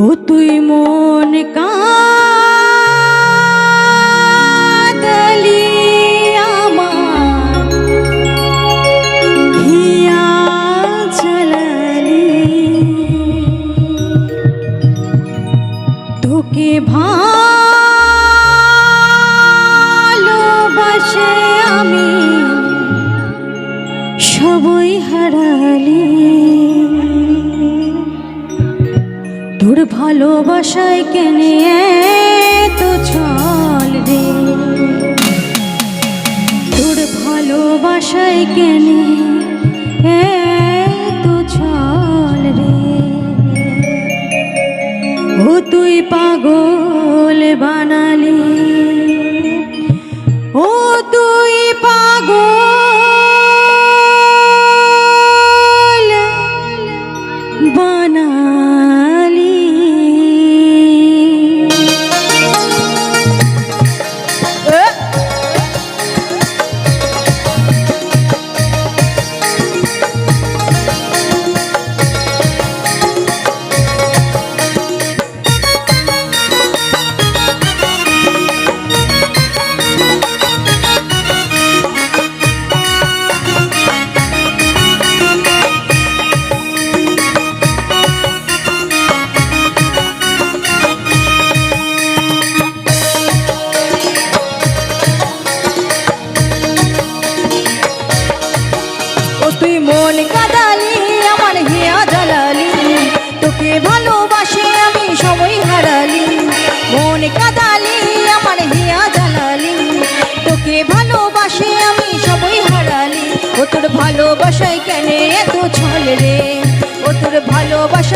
ও তুই মন কাদলি ভালোবাসায় কেনে তো ছল রে? তোর ভালোবাসায় কেনে তো ছল রে? ও তুই পাগল বানালি। ও তুই পাগল বানালি।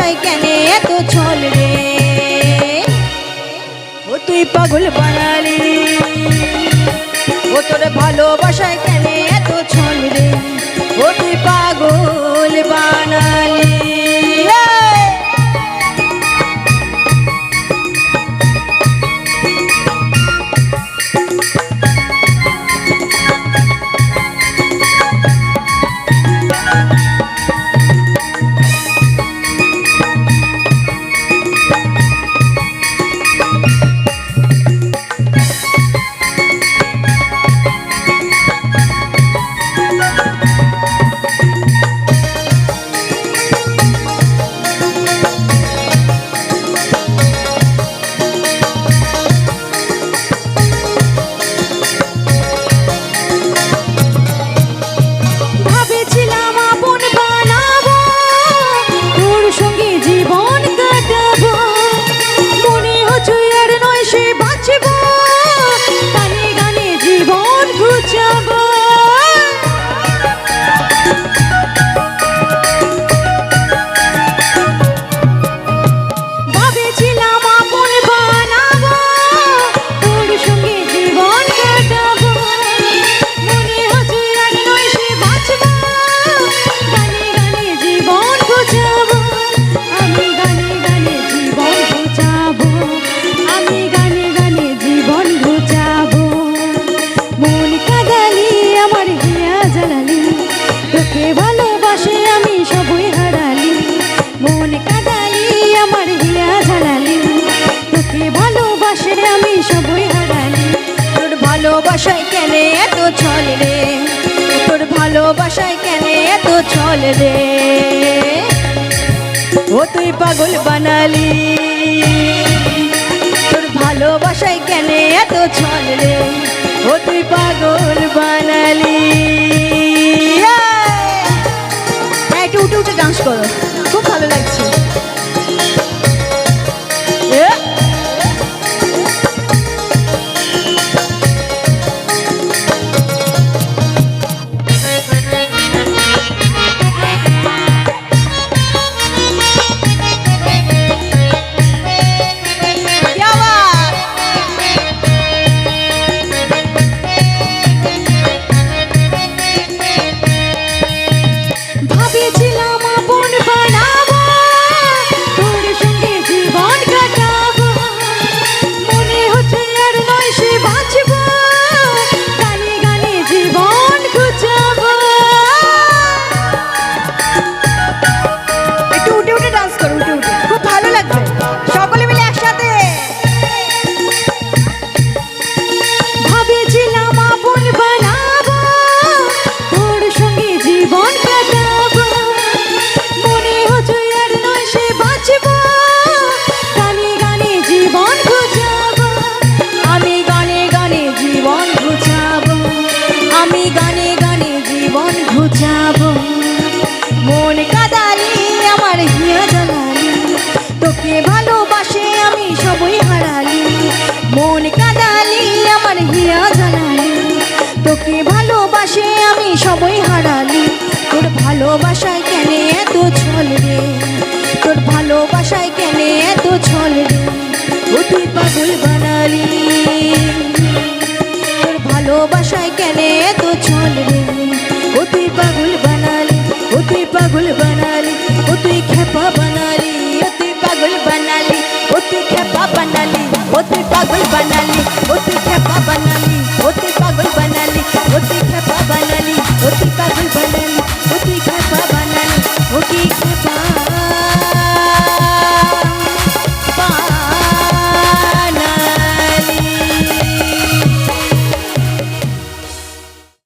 ভালোবাসায় কেন এত ছল রে? ও তুই পাগল বানালি ও তোর ভালোবাসায় কেন এত ছল রে? ও তুই পাগল ভালোবাসায় কেন এত ছল রে? তোর ভালোবাসায় কেন এত ছল রে? ও তুই পাগল বানালি। তোর ভালোবাসায় কেন এত ছল রে? ও তুই পাগল বানালি। একটু উঠে উঠে ডান্স করো। জীবন ঘুচাব। মন কাদালি আমার হিয়া জানালি তোকে ভালোবাসে, আমি সবই হারালি। মন কাদালি, আমার হিয়া জানালি তোকে ভালোবাসে, আমি সবই হারালি। তোর ভালোবাসায় কেন এত ছল রে? তোর ভালোবাসায় কেন এত ছল রে? ও তুই পাগল বানালি। তুই পাগল